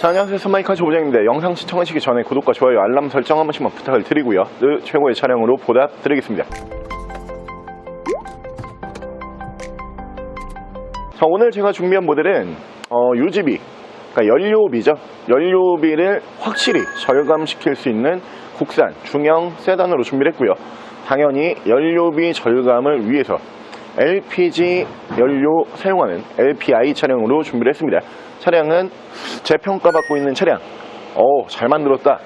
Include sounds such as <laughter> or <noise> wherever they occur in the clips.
자, 안녕하세요. 선마이카 조부장입니다. 영상 시청하시기 전에 구독과 좋아요, 알람 설정 한 번씩만 부탁을 드리고요. 늘 최고의 차량으로 보답 드리겠습니다. 자, 오늘 제가 준비한 모델은 어, UGB, 그러니까 연료비죠. 연료비를 확실히 절감시킬 수 있는 국산 중형 세단으로 준비를 했고요. 당연히 연료비 절감을 위해서 LPG 연료 사용하는 LPI 차량으로 준비를 했습니다. 차량은 재평가받고 있는 차량. 어, 잘 만들었다.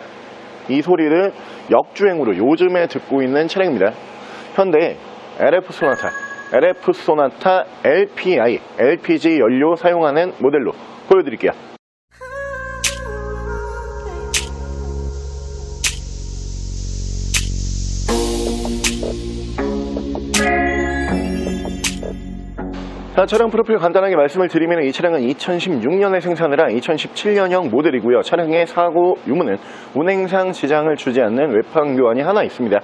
이 소리를 역주행으로 요즘에 듣고 있는 차량입니다. 현대 LF 소나타, LF 소나타 LPI, LPG 연료 사용하는 모델로 보여드릴게요. 자, 차량 프로필 간단하게 말씀을 드리면 이 차량은 2016년에 생산을 한 2017년형 모델이고요. 차량의 사고 유무는 운행상 지장을 주지 않는 외판 교환이 하나 있습니다.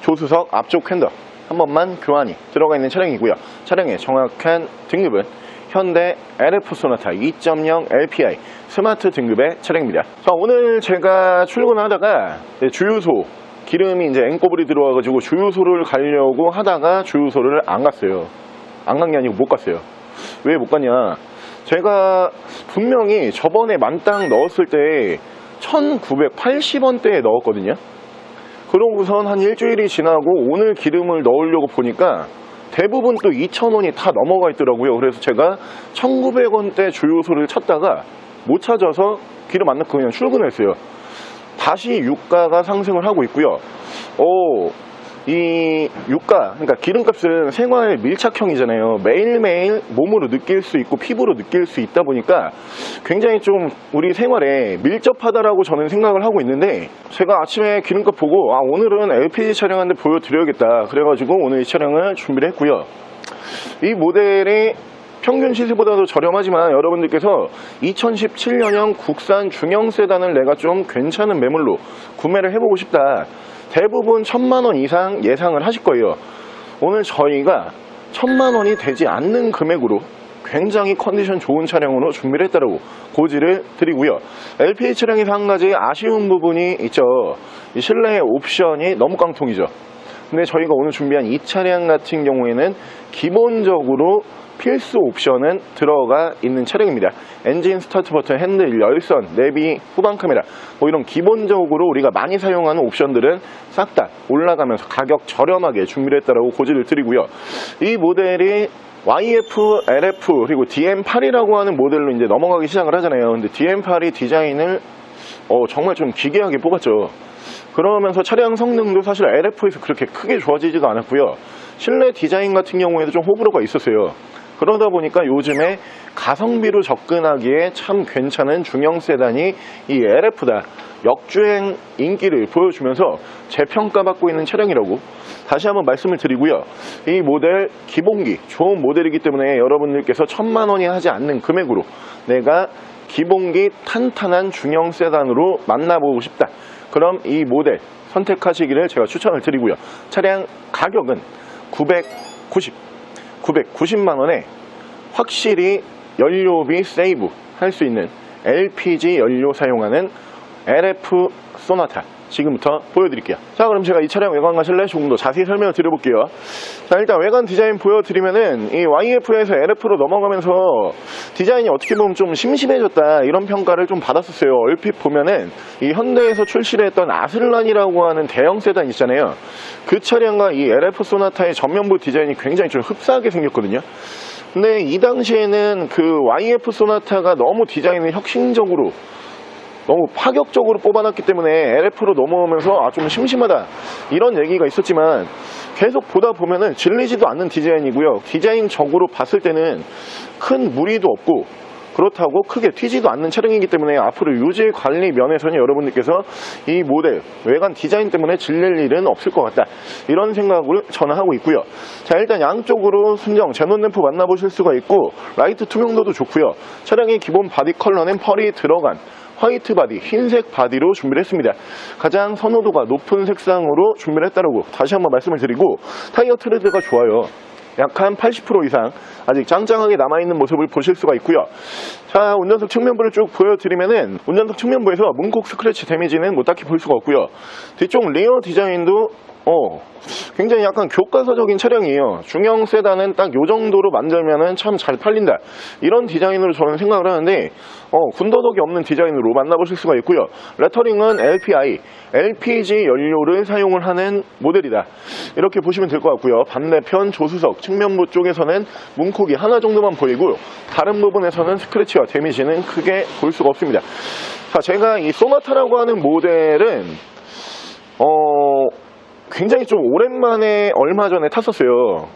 조수석 앞쪽 핸들 한 번만 교환이 들어가 있는 차량이고요. 차량의 정확한 등급은 현대 LF 소나타 2.0 LPI 스마트 등급의 차량입니다. 자, 오늘 제가 출근하다가 주유소 기름이 이제 앵꼬불이 들어와가지고 주유소를 가려고 하다가 주유소를 안 갔어요. 안 간 게 아니고 못 갔어요. 왜 못 갔냐? 제가 분명히 저번에 만땅 넣었을 때 1980원대에 넣었거든요. 그러고선 한 일주일이 지나고 오늘 기름을 넣으려고 보니까 대부분 또 2,000원이 다 넘어가 있더라고요. 그래서 제가 1,900원대 주유소를 찾다가 못 찾아서 기름 안 넣고 그냥 출근했어요. 다시 유가가 상승을 하고 있고요. 오, 이 유가, 그러니까 기름값은 생활 밀착형이잖아요. 매일매일 몸으로 느낄 수 있고 피부로 느낄 수 있다 보니까 굉장히 좀 우리 생활에 밀접하다라고 저는 생각을 하고 있는데 제가 아침에 기름값 보고 아, 오늘은 LPG 대 보여드려야겠다. 그래가지고 오늘 이 차량을 준비를 했고요. 이 모델이 평균 시세보다도 저렴하지만 여러분들께서 2017년형 국산 중형 세단을 내가 좀 괜찮은 매물로 구매를 해보고 싶다. 대부분 천만 원 이상 예상을 하실 거예요. 오늘 저희가 천만 원이 되지 않는 금액으로 굉장히 컨디션 좋은 차량으로 준비를 했다고 고지를 드리고요. LPG 차량에서 한 가지 아쉬운 부분이 있죠. 이 실내 옵션이 너무 깡통이죠. 근데 저희가 오늘 준비한 이 차량 같은 경우에는 기본적으로 필수 옵션은 들어가 있는 차량입니다. 엔진 스타트 버튼, 핸들, 열선, 내비, 후방 카메라 뭐 이런 기본적으로 우리가 많이 사용하는 옵션들은 싹 다 올라가면서 가격 저렴하게 준비를 했다라고 고지를 드리고요. 이 모델이 YF, LF 그리고 DM8이라고 하는 모델로 이제 넘어가기 시작을 하잖아요. 근데 DM8이 디자인을 어, 정말 좀 기괴하게 뽑았죠. 그러면서 차량 성능도 사실 LF에서 그렇게 크게 좋아지지도 않았고요. 실내 디자인 같은 경우에도 좀 호불호가 있었어요. 그러다 보니까 요즘에 가성비로 접근하기에 참 괜찮은 중형 세단이 이 LF다. 역주행 인기를 보여주면서 재평가받고 있는 차량이라고 다시 한번 말씀을 드리고요. 이 모델 기본기 좋은 모델이기 때문에 여러분들께서 천만 원이 하지 않는 금액으로 내가 기본기 탄탄한 중형 세단으로 만나보고 싶다. 그럼 이 모델 선택하시기를 제가 추천을 드리고요. 차량 가격은 990, 990만 원에 확실히 연료비 세이브 할 수 있는 LPG 연료 사용하는 LF 소나타 지금부터 보여드릴게요. 자, 그럼 제가 이 차량 외관과 실내 조금 더 자세히 설명을 드려볼게요. 자, 일단 외관 디자인 보여드리면은 이 YF에서 LF로 넘어가면서 디자인이 어떻게 보면 좀 심심해졌다 이런 평가를 좀 받았었어요. 얼핏 보면은 이 현대에서 출시를 했던 아슬란이라고 하는 대형 세단 있잖아요. 그 차량과 이 LF 소나타의 전면부 디자인이 굉장히 좀 흡사하게 생겼거든요. 근데 이 당시에는 그 YF 소나타가 너무 디자인을 혁신적으로 너무 파격적으로 뽑아놨기 때문에 LF로 넘어오면서 아 좀 심심하다 이런 얘기가 있었지만 계속 보다 보면은 질리지도 않는 디자인이고요. 디자인적으로 봤을 때는 큰 무리도 없고 그렇다고 크게 튀지도 않는 차량이기 때문에 앞으로 유지 관리 면에서는 여러분들께서 이 모델 외관 디자인 때문에 질릴 일은 없을 것 같다. 이런 생각을 저는 하고 있고요. 자 일단 양쪽으로 순정 제논 램프 만나보실 수가 있고 라이트 투명도도 좋고요. 차량의 기본 바디 컬러는 펄이 들어간 화이트 바디, 흰색 바디로 준비를 했습니다. 가장 선호도가 높은 색상으로 준비를 했다고 다시 한번 말씀을 드리고 타이어 트레드가 좋아요. 약한 80% 이상 아직 짱짱하게 남아있는 모습을 보실 수가 있고요. 자, 운전석 측면부를 쭉 보여드리면은 운전석 측면부에서 문콕 스크래치 데미지는 뭐 딱히 볼 수가 없고요. 뒤쪽 리어 디자인도 어, 굉장히 약간 교과서적인 차량이에요. 중형 세단은 딱 요 정도로 만들면은 참 잘 팔린다. 이런 디자인으로 저는 생각을 하는데, 어, 군더더기 없는 디자인으로 만나보실 수가 있고요. 레터링은 LPI, LPG 연료를 사용을 하는 모델이다. 이렇게 보시면 될 것 같고요. 반대편 조수석 측면부 쪽에서는 문콕이 하나 정도만 보이고, 다른 부분에서는 스크래치와 데미지는 크게 볼 수가 없습니다. 자, 제가 이 소나타라고 하는 모델은, 어, 굉장히 좀 오랜만에 얼마 전에 탔었어요.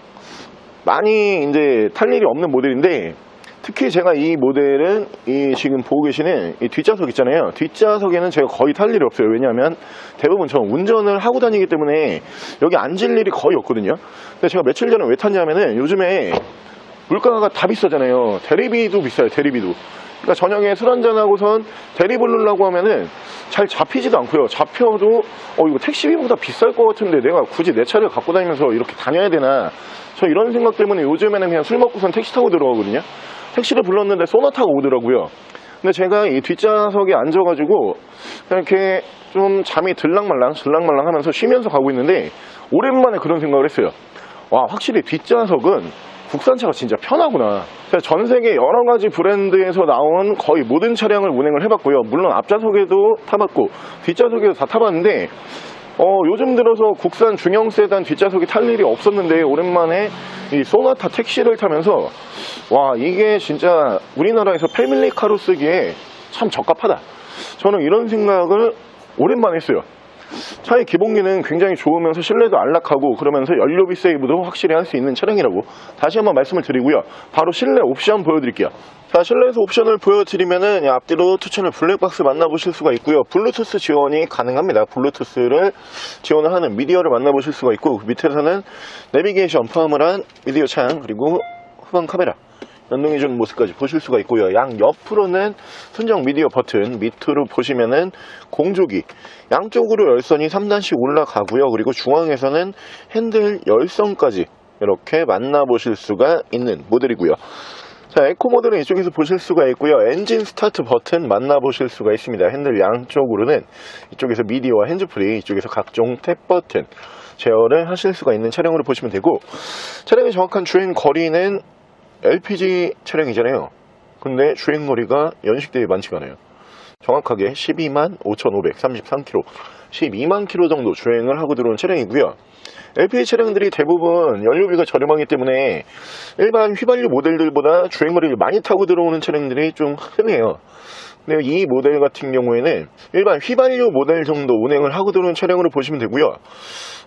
많이 이제 탈 일이 없는 모델인데 특히 제가 이 모델은 이 지금 보고 계시는 이 뒷좌석 있잖아요. 뒷좌석에는 제가 거의 탈 일이 없어요. 왜냐하면 대부분 저는 운전을 하고 다니기 때문에 여기 앉을 일이 거의 없거든요. 근데 제가 며칠 전에 왜 탔냐면은 요즘에 물가가 다 비싸잖아요. 대리비도 비싸요. 대리비도. 그러니까 저녁에 술 한잔하고선 대리 부르려고 하면은 잘 잡히지도 않고요. 잡혀도 어 이거 택시비보다 비쌀 것 같은데 내가 굳이 내 차를 갖고 다니면서 이렇게 다녀야 되나 저 이런 생각 때문에 요즘에는 그냥 술 먹고선 택시 타고 들어가거든요. 택시를 불렀는데 소나타가 오더라고요. 근데 제가 이 뒷좌석에 앉아가지고 이렇게 좀 잠이 들랑말랑 들랑말랑 하면서 쉬면서 가고 있는데 오랜만에 그런 생각을 했어요. 와 확실히 뒷좌석은 국산 차가 진짜 편하구나. 전 세계 여러 가지 브랜드에서 나온 거의 모든 차량을 운행을 해봤고요. 물론 앞좌석에도 타봤고 뒷좌석에도 다 타봤는데 어, 요즘 들어서 국산 중형 세단 뒷좌석이 탈 일이 없었는데 오랜만에 이 소나타 택시를 타면서 와 이게 진짜 우리나라에서 패밀리카로 쓰기에 참 적합하다. 저는 이런 생각을 오랜만에 했어요. 차의 기본기는 굉장히 좋으면서 실내도 안락하고 그러면서 연료비 세이브도 확실히 할 수 있는 차량이라고 다시 한번 말씀을 드리고요. 바로 실내 옵션 보여드릴게요. 자, 실내에서 옵션을 보여드리면은 이 앞뒤로 투채널 블랙박스 만나보실 수가 있고요. 블루투스 지원이 가능합니다. 블루투스를 지원을 하는 미디어를 만나보실 수가 있고 그 밑에서는 내비게이션 포함을 한 미디어 창 그리고 후방 카메라 연동해주는 모습까지 보실 수가 있고요. 양 옆으로는 순정 미디어 버튼, 밑으로 보시면은 공조기, 양쪽으로 열선이 3단씩 올라가고요. 그리고 중앙에서는 핸들 열선까지 이렇게 만나보실 수가 있는 모델이고요. 자, 에코 모드는 이쪽에서 보실 수가 있고요. 엔진 스타트 버튼 만나보실 수가 있습니다. 핸들 양쪽으로는 이쪽에서 미디어와 핸즈프리, 이쪽에서 각종 탭 버튼 제어를 하실 수가 있는 차량으로 보시면 되고 차량의 정확한 주행 거리는 LPG 차량이잖아요. 근데 주행거리가 연식 대비 많지가 않아요. 정확하게 12만 5,533km, 12만 km 정도 주행을 하고 들어온 차량이고요. LPG 차량들이 대부분 연료비가 저렴하기 때문에 일반 휘발유 모델들보다 주행거리를 많이 타고 들어오는 차량들이 좀 흔해요. 근데 이 모델 같은 경우에는 일반 휘발유 모델 정도 운행을 하고 들어오는 차량으로 보시면 되고요.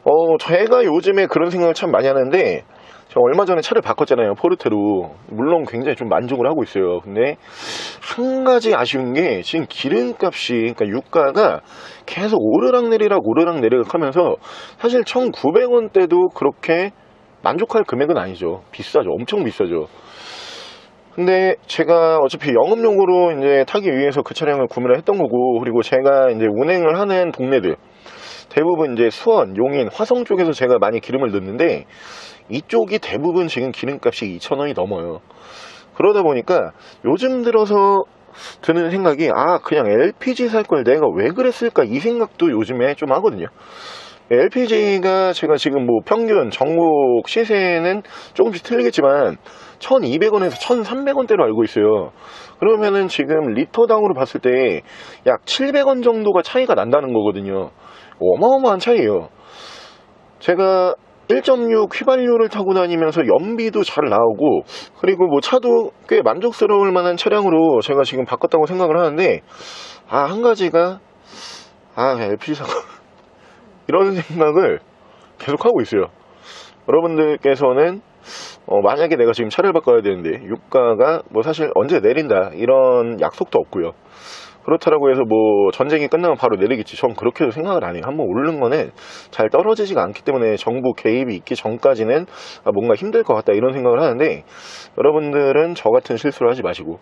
어, 제가 요즘에 그런 생각을 참 많이 하는데 저 얼마 전에 차를 바꿨잖아요 포르테로. 물론 굉장히 좀 만족을 하고 있어요. 근데 한 가지 아쉬운 게 지금 기름값이 그러니까 유가가 계속 오르락내리락 오르락내리락 하면서 사실 1900원 대도 그렇게 만족할 금액은 아니죠. 비싸죠. 엄청 비싸죠. 근데 제가 어차피 영업용으로 이제 타기 위해서 그 차량을 구매를 했던 거고 그리고 제가 이제 운행을 하는 동네들 대부분 이제 수원, 용인, 화성 쪽에서 제가 많이 기름을 넣는데 이쪽이 대부분 지금 기름값이 2,000원이 넘어요. 그러다 보니까 요즘 들어서 드는 생각이 아 그냥 LPG 살 걸 내가 왜 그랬을까 이 생각도 요즘에 좀 하거든요. LPG가 제가 지금 뭐 평균 전국 시세는 조금씩 틀리겠지만 1200원에서 1300원대로 알고 있어요. 그러면은 지금 리터당으로 봤을 때 약 700원 정도가 차이가 난다는 거거든요. 어마어마한 차이예요. 제가 1.6 휘발유를 타고 다니면서 연비도 잘 나오고 그리고 뭐 차도 꽤 만족스러울 만한 차량으로 제가 지금 바꿨다고 생각을 하는데 아 한 가지가 아 LPG 사고 <laughs> 이런 생각을 계속 하고 있어요. 여러분들께서는 어, 만약에 내가 지금 차를 바꿔야 되는데 유가가 뭐 사실 언제 내린다 이런 약속도 없고요. 그렇다라고 해서 뭐 전쟁이 끝나면 바로 내리겠지. 전 그렇게도 생각을 안 해요. 한번 오르는 거는 잘 떨어지지가 않기 때문에 정부 개입이 있기 전까지는 아, 뭔가 힘들 것 같다 이런 생각을 하는데 여러분들은 저 같은 실수를 하지 마시고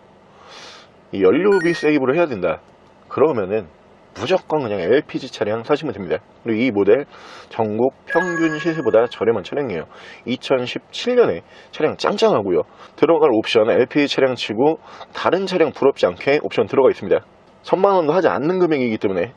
이 연료비 세이브를 해야 된다. 그러면은 무조건 그냥 LPG 차량 사시면 됩니다. 그리고 이 모델 전국 평균 시세보다 저렴한 차량이에요. 2017년에 차량 짱짱하고요. 들어갈 옵션 LPG 차량 치고 다른 차량 부럽지 않게 옵션 들어가 있습니다. 천만 원도 하지 않는 금액이기 때문에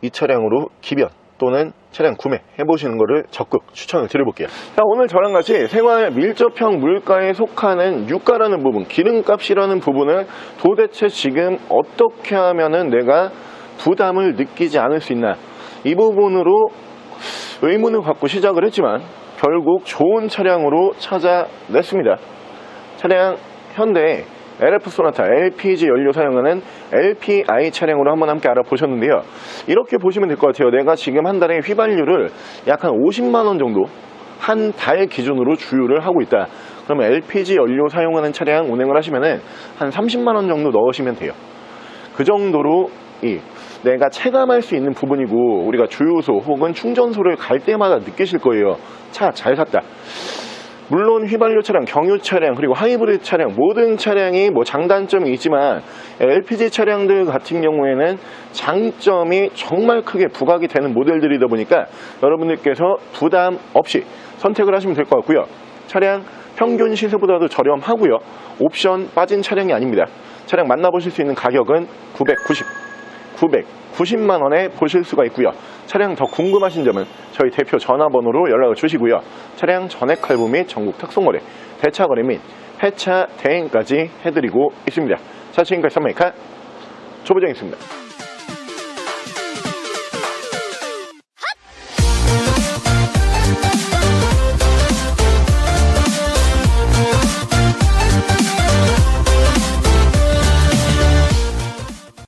이 차량으로 기변 또는 차량 구매 해보시는 것을 적극 추천을 드려볼게요. 자, 오늘 저랑 같이 생활 밀접형 물가에 속하는 유가라는 부분, 기름값이라는 부분을 도대체 지금 어떻게 하면 은 내가 부담을 느끼지 않을 수 있나 이 부분으로 의문을 갖고 시작을 했지만 결국 좋은 차량으로 찾아냈습니다. 차량 현대 LF 소나타 LPG 연료 사용하는 LPI 차량으로 한번 함께 알아보셨는데요. 이렇게 보시면 될 것 같아요. 내가 지금 한 달에 휘발유를 약 한 50만 원 정도 한 달 기준으로 주유를 하고 있다. 그러면 LPG 연료 사용하는 차량 운행을 하시면은 한 30만 원 정도 넣으시면 돼요. 그 정도로 이 내가 체감할 수 있는 부분이고 우리가 주유소 혹은 충전소를 갈 때마다 느끼실 거예요. 차 잘 샀다. 물론 휘발유 차량, 경유 차량, 그리고 하이브리드 차량 모든 차량이 뭐 장단점이 있지만 LPG 차량들 같은 경우에는 장점이 정말 크게 부각이 되는 모델들이다 보니까 여러분들께서 부담 없이 선택을 하시면 될 것 같고요. 차량 평균 시세보다도 저렴하고요. 옵션 빠진 차량이 아닙니다. 차량 만나보실 수 있는 가격은 990, 990만 원에 보실 수가 있고요. 차량 더 궁금하신 점은 저희 대표 전화번호로 연락을 주시고요. 차량 전액 할부 및 전국 특송거래, 대차 거래 및 폐차 대행까지 해드리고 있습니다. 자, 지금까지 선메이카 조보정이었습니다.